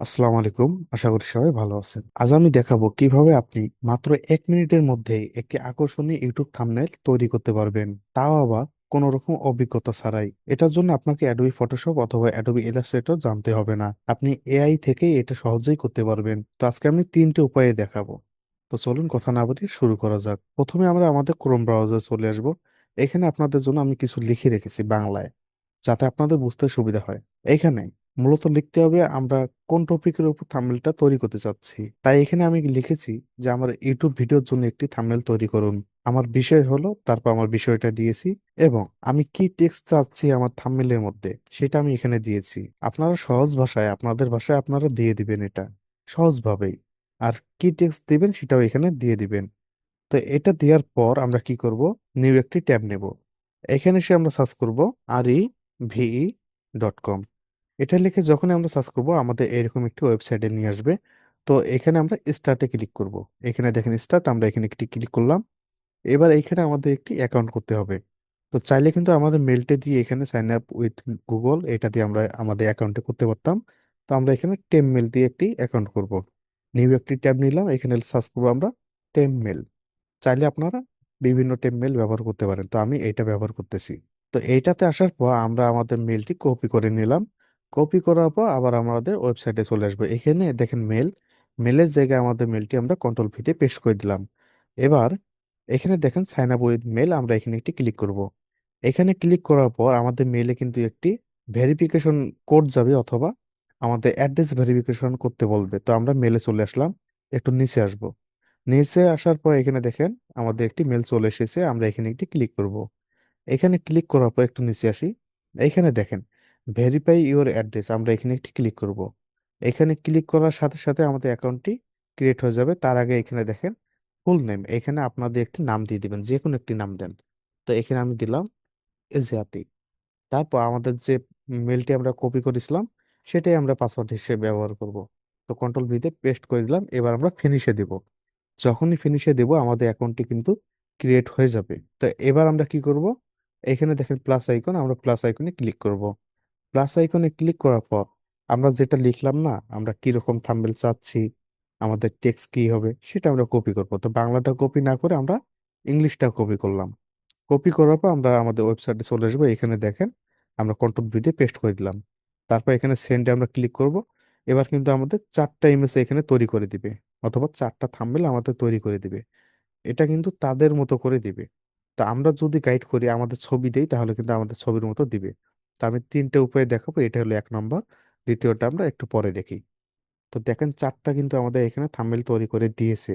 আসসালামু আলাইকুম। আশা করি সবাই ভালো আছেন। আজ আমি দেখাবো কীভাবে আপনি মাত্র এক মিনিটের মধ্যেই একটি আকর্ষণীয় ইউটিউব থাম্বনেল তৈরি করতে পারবেন। তাও আবার কোনো রকম অভিজ্ঞতা ছাড়াই। এটার জন্য আপনাকে অ্যাডোবি ফটোশপ অথবা অ্যাডোবি ইলাস্ট্রেটর জানতে হবে না। আপনি এআই থেকে এটা সহজেই করতে পারবেন। তো আজকে আমি তিনটে উপায়ে দেখাবো। তো চলুন কথা না বলে শুরু করা যাক। প্রথমে আমরা আমাদের ক্রোম ব্রাউজার চলে আসব। এখানে আপনাদের জন্য আমি কিছু লিখে রেখেছি বাংলায়, যাতে আপনাদের বুঝতে সুবিধা হয়। এইখানে মূলত লিখতে হবে আমরা কোন টপিকের উপর থাম্বনেলটা তৈরি করতে চাচ্ছি। তাই এখানে আমি লিখেছি যে আমার ইউটিউব ভিডিওর জন্য একটি থাম্বনেল তৈরি করুন। আমার বিষয় হলো, তারপর আমার বিষয়টা দিয়েছি এবং আমি কি টেক্সট চাচ্ছি আমার থাম্বনেলের মধ্যে, সেটা আমি এখানে দিয়েছি। আপনারা সহজ ভাষায়, আপনাদের ভাষায় আপনারা দিয়ে দিবেন এটা। সহজভাবেই। আর কি টেক্সট দিবেন সেটাও এখানে দিয়ে দিবেন। তো এটা দেওয়ার পর আমরা কি করব? নিউ একটি ট্যাব নেব। এখানে এসে আমরা সার্চ করব আর ই ভিই ডট কম। এটা লিখে যখন আমরা সার্চ করব, আমাদের এরকম একটি ওয়েবসাইটে নিয়ে আসবে। তো এখানে আমরা স্টার্টে ক্লিক করব। এখানে দেখেন স্টার্ট আমরা এখানে একটি ক্লিক করলাম। এবার এখানে আমাদের একটি অ্যাকাউন্ট করতে হবে। তো চাইলে কিন্তু আমাদের মেলটা দিয়ে এখানে সাইন আপ উইথ গুগল এটা দিয়ে আমরা আমাদের অ্যাকাউন্টে করতে পারতাম। তো আমরা এখানে টেম মেল দিয়ে একটি অ্যাকাউন্ট করব। নিউ একটি ট্যাব নিলাম, এখানে সার্চ করব আমরা টেম মেল চাইলে আপনারা বিভিন্ন টেম মেল ব্যবহার করতে পারেন। তো আমি এইটা ব্যবহার করতেছি। তো এইটাতে আসার পর আমরা আমাদের মেলটি কপি করে নিলাম। কপি করার পর আবার আমাদের ওয়েবসাইটে চলে আসবে। এখানে দেখেন মেল মেলের জায়গায় আমাদের মেলটি আমরা কন্ট্রোল ভিতে পেস্ট করে দিলাম। এবার এখানে দেখেন সাইন আপ উইথ মেল আমরা এখানে একটি ক্লিক করব। এখানে ক্লিক করার পর আমাদের মেলে কিন্তু একটি ভেরিফিকেশন কোড যাবে অথবা আমাদের অ্যাড্রেস ভেরিফিকেশন করতে বলবে। তো আমরা মেলে চলে আসলাম, একটু নিচে আসব। নিচে আসার পর এখানে দেখেন আমাদের একটি মেল চলে এসেছে, আমরা এখানে একটি ক্লিক করব। এখানে ক্লিক করার পর একটু নিচে আসি। এখানে দেখেন ভেরিফাই ইওর অ্যাড্রেস আমরা এখানে একটি ক্লিক করব। এখানে ক্লিক করার সাথে সাথে আমাদের অ্যাকাউন্টটি ক্রিয়েট হয়ে যাবে। তার আগে এখানে দেখেন ফুল নেম এখানে আপনাদের একটি নাম দিয়ে দিবেন যে কোনো একটি নাম দেন। তো এখানে আমি দিলাম এজিয়াতি তারপর আমাদের যে মেলটি আমরা কপি করেছিলাম, সেটাই আমরা পাসওয়ার্ড হিসেবে ব্যবহার করব। তো কন্ট্রোল ভিতে পেস্ট করে দিলাম, এবার আমরা ফিনিশে দিব। যখনই ফিনিশে দেব, আমাদের অ্যাকাউন্টটি কিন্তু ক্রিয়েট হয়ে যাবে। তো এবার আমরা কি করব? এখানে দেখেন প্লাস আইকন আমরা প্লাস আইকনে ক্লিক করব। প্লাস আইকনে ক্লিক করার পর, আমরা যেটা লিখলাম না, আমরা কি রকম থাম্বনেল চাচ্ছি, আমাদের টেক্সট কি হবে, সেটা আমরা কপি করব। তো বাংলাটা কপি না করে আমরা ইংলিশটা কপি করলাম। কপি করার পর আমরা আমাদের ওয়েবসাইটে চলে আসব। এখানে দেখেন, আমরা কন্ট্রোল ভি দিয়ে পেস্ট করে দিলাম। তারপর এখানে সেন্ডে আমরা ক্লিক করব। এবার কিন্তু আমাদের চারটা ইমেজ এখানে তৈরি করে দিবে, অথবা চারটা থাম্বনেল আমাদের তৈরি করে দিবে। এটা কিন্তু তাদের মতো করে দিবে। তা আমরা যদি গাইড করি, আমাদের ছবি দেই, তাহলে কিন্তু আমাদের ছবির মতো দিবে। তা আমি তিনটে উপায় দেখাবো, এটা হলো এক নম্বর। দ্বিতীয়টা আমরা একটু পরে দেখি। তো দেখেন চারটা কিন্তু আমাদের এখানে থাম্বনেল তৈরি করে দিয়েছে।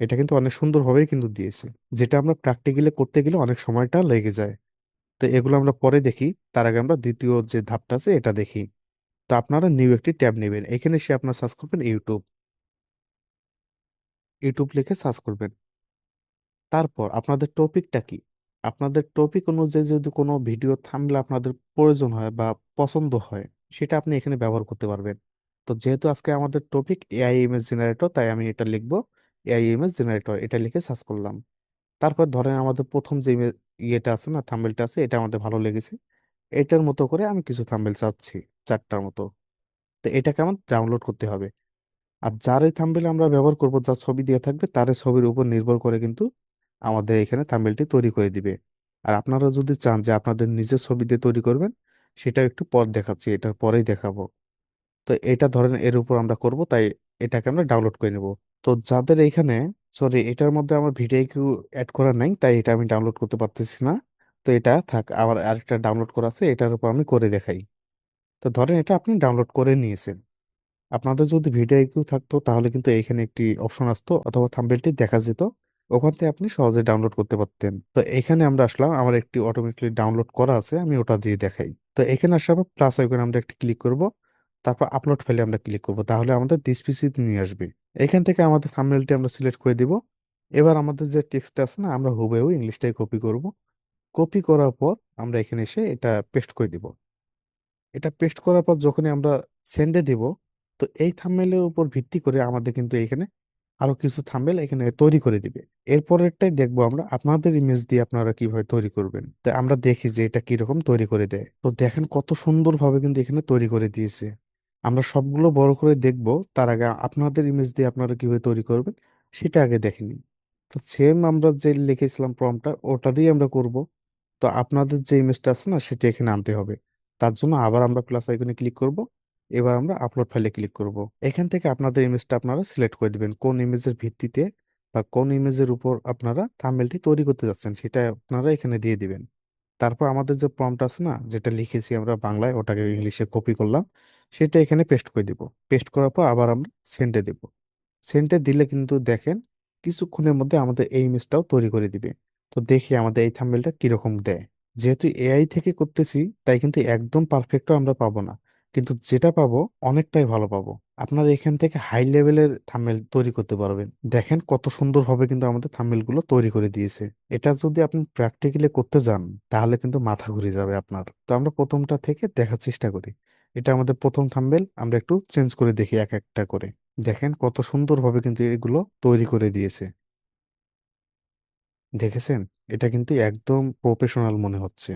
এটা কিন্তু অনেক সুন্দরভাবেই কিন্তু দিয়েছে। যেটা আমরা প্র্যাকটিক্যালি করতে গেলে অনেক সময়টা লেগে যায়। তো এগুলো আমরা পরে দেখি। তার আগে আমরা দ্বিতীয় যে ধাপটা আছে, এটা দেখি। তো আপনারা নিউ একটি ট্যাব নেবেন। এখানে সে আপনার সার্চ করবেন ইউটিউব। ইউটিউব লিখে সার্চ করবেন। তারপর আপনাদের টপিকটা কি? আপনাদের টপিক অনুযায়ী যদি কোনো ভিডিও থামলে আপনাদের প্রয়োজন হয় বা পছন্দ হয়, সেটা আপনি এখানে ব্যবহার করতে পারবেন। তো যেহেতু আজকে আমাদের টপিক এআই ইমেজ জেনারেটর তাই আমি এটা লিখব। এআই ইমেজ জেনারেটর এটা লিখে সার্চ করলাম। তারপর ধরেন আমাদের প্রথম যে ইয়েটা আছে না থাম্বনেলটা আছে, এটা আমাদের ভালো লেগেছে। এটার মতো করে আমি কিছু থাম্বনেল চাচ্ছি চারটার মতো। তো এটাকে আমার ডাউনলোড করতে হবে। আর যার এই থাম্বনেল আমরা ব্যবহার করব, যার ছবি দেওয়া থাকবে, তার ছবির উপর নির্ভর করে কিন্তু আমাদের এখানে থাম্বনেলটি তৈরি করে দিবে। আর আপনারা যদি চান যে আপনাদের নিজের ছবি দিয়ে তৈরি করবেন সেটা একটু পর দেখাচ্ছি, এটার পরেই দেখাবো। তো এটা ধরেন এর উপর আমরা করব, তাই এটাকে আমরা ডাউনলোড করে নেব। তো যাদের এখানে সরি এটার মধ্যে আমার ভিডিও কেউ অ্যাড করা নাই, তাই এটা আমি ডাউনলোড করতে পারতেছি না। তো এটা থাক, আমার আরেকটা ডাউনলোড করা আছে, এটার উপর আমি করে দেখাই। তো ধরেন এটা আপনি ডাউনলোড করে নিয়েছেন। আপনাদের যদি ভিডিও কিউ থাকতো, তাহলে কিন্তু এখানে একটি অপশন আসতো, অথবা থাম্বনেলটি দেখা যেত। ওখান থেকে আপনি সহজে ডাউনলোড করতে পারতেন। তো এখানে আমরা আসলাম, আমার একটি অটোমেটিকলি ডাউনলোড করা আছে, আমি ওটা দিয়ে দেখাই। তো এখানে আসার পর প্লাস আইকনে আমরা একটি ক্লিক করব, তারপর আপলোড ফাইলে আমরা ক্লিক করব, তাহলে আমাদের দিস পিসিতে নিয়ে আসবে। এখান থেকে আমাদের থাম্বনেলটি আমরা সিলেক্ট করে দিব। এবার আমাদের যে টেক্সট আছে না, আমরা হুবহু ইংলিশটাই কপি করব। কপি করার পর আমরা এখানে এসে এটা পেস্ট করে দিব। এটা পেস্ট করার পর যখনই আমরা সেন্ডে দিব, তো এই থাম্বনেলের উপর ভিত্তি করে আমাদের কিন্তু এখানে আরও কিছু থাম্বনেল এখানে তৈরি করে দিবে। এরপরেরটাই দেখব আমরা, আপনাদের ইমেজ দিয়ে আপনারা কীভাবে তৈরি করবেন। তো আমরা দেখি যে এটা কীরকম তৈরি করে দেয়। তো দেখেন কত সুন্দরভাবে কিন্তু এখানে তৈরি করে দিয়েছে। আমরা সবগুলো বড় করে দেখব, তার আগে আপনাদের ইমেজ দিয়ে আপনারা কীভাবে তৈরি করবেন, সেটা আগে দেখে নিন। তো সেম আমরা যে লিখেছিলাম প্রম্পটটা ওটা দিয়ে আমরা করব। তো আপনাদের যে ইমেজটা আছে না, সেটা এখানে আনতে হবে। তার জন্য আবার আমরা প্লাস আইকনে ক্লিক করব। এবার আমরা আপলোড ফাইলে ক্লিক করব। এখান থেকে আপনাদের ইমেজটা আপনারা সিলেক্ট করে দিবেন। কোন ইমেজের ভিত্তিতে বা কোন ইমেজের উপর আপনারা থাম্বনেলটি তৈরি করতে যাচ্ছেন, সেটা আপনারা এখানে দিয়ে দিবেন। তারপর আমাদের যে প্রম্পট আছে না, যেটা লিখেছি আমরা বাংলায়, ওটাকে ইংলিশে কপি করলাম, সেটা এখানে পেস্ট করে দিব। পেস্ট করার পর আবার আমরা সেন্টে দেব। সেন্টে দিলে কিন্তু দেখেন, কিছুক্ষণের মধ্যে আমাদের এই ইমেজটাও তৈরি করে দিবে। তো দেখি আমাদের এই থাম্বনেলটা কীরকম দেয়। যেহেতু এআই থেকে করতেছি, তাই কিন্তু একদম পারফেক্টও আমরা পাবো না। কিন্তু যেটা পাবো অনেকটাই ভালো পাবো। আপনারা এখান থেকে হাই লেভেলের থাম্বনেল তৈরি করতে পারবেন। দেখেন কত সুন্দরভাবে কিন্তু আমাদের থাম্বনেলগুলো তৈরি করে দিয়েছে। এটা যদি আপনি প্র্যাকটিক্যালি করতে যান, তাহলে কিন্তু মাথা ঘুরে যাবে আপনার। তো আমরা প্রথমটা থেকে দেখার চেষ্টা করি। এটা আমাদের প্রথম থাম্বনেল আমরা একটু চেঞ্জ করে দেখি এক একটা করে। দেখেন কত সুন্দরভাবে কিন্তু এগুলো তৈরি করে দিয়েছে। দেখেছেন? এটা কিন্তু একদম প্রফেশনাল মনে হচ্ছে।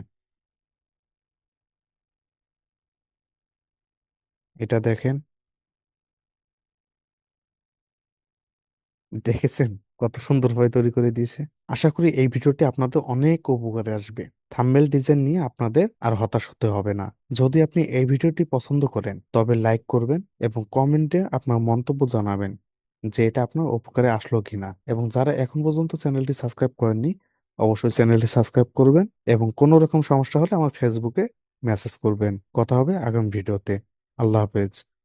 এটা দেখেন। দেখেছেন? কত সুন্দরভাবে তৈরি করে দিয়েছে। আশা করি এই ভিডিওটি আপনাদের অনেক উপকারে আসবে। থাম্বনেল ডিজাইন নিয়ে আপনাদের আর হতাশ হতে হবে না। যদি আপনি এই ভিডিওটি পছন্দ করেন, তবে লাইক করবেন এবং কমেন্টে আপনার মন্তব্য জানাবেন যে এটা আপনার উপকারে আসলো কিনা। এবং যারা এখন পর্যন্ত চ্যানেলটি সাবস্ক্রাইব করেননি, অবশ্যই চ্যানেলটি সাবস্ক্রাইব করবেন এবং কোনো রকম সমস্যা হলে আমার ফেসবুকে মেসেজ করবেন। কথা হবে আগামী ভিডিওতে। আল্লাহ হাফেজ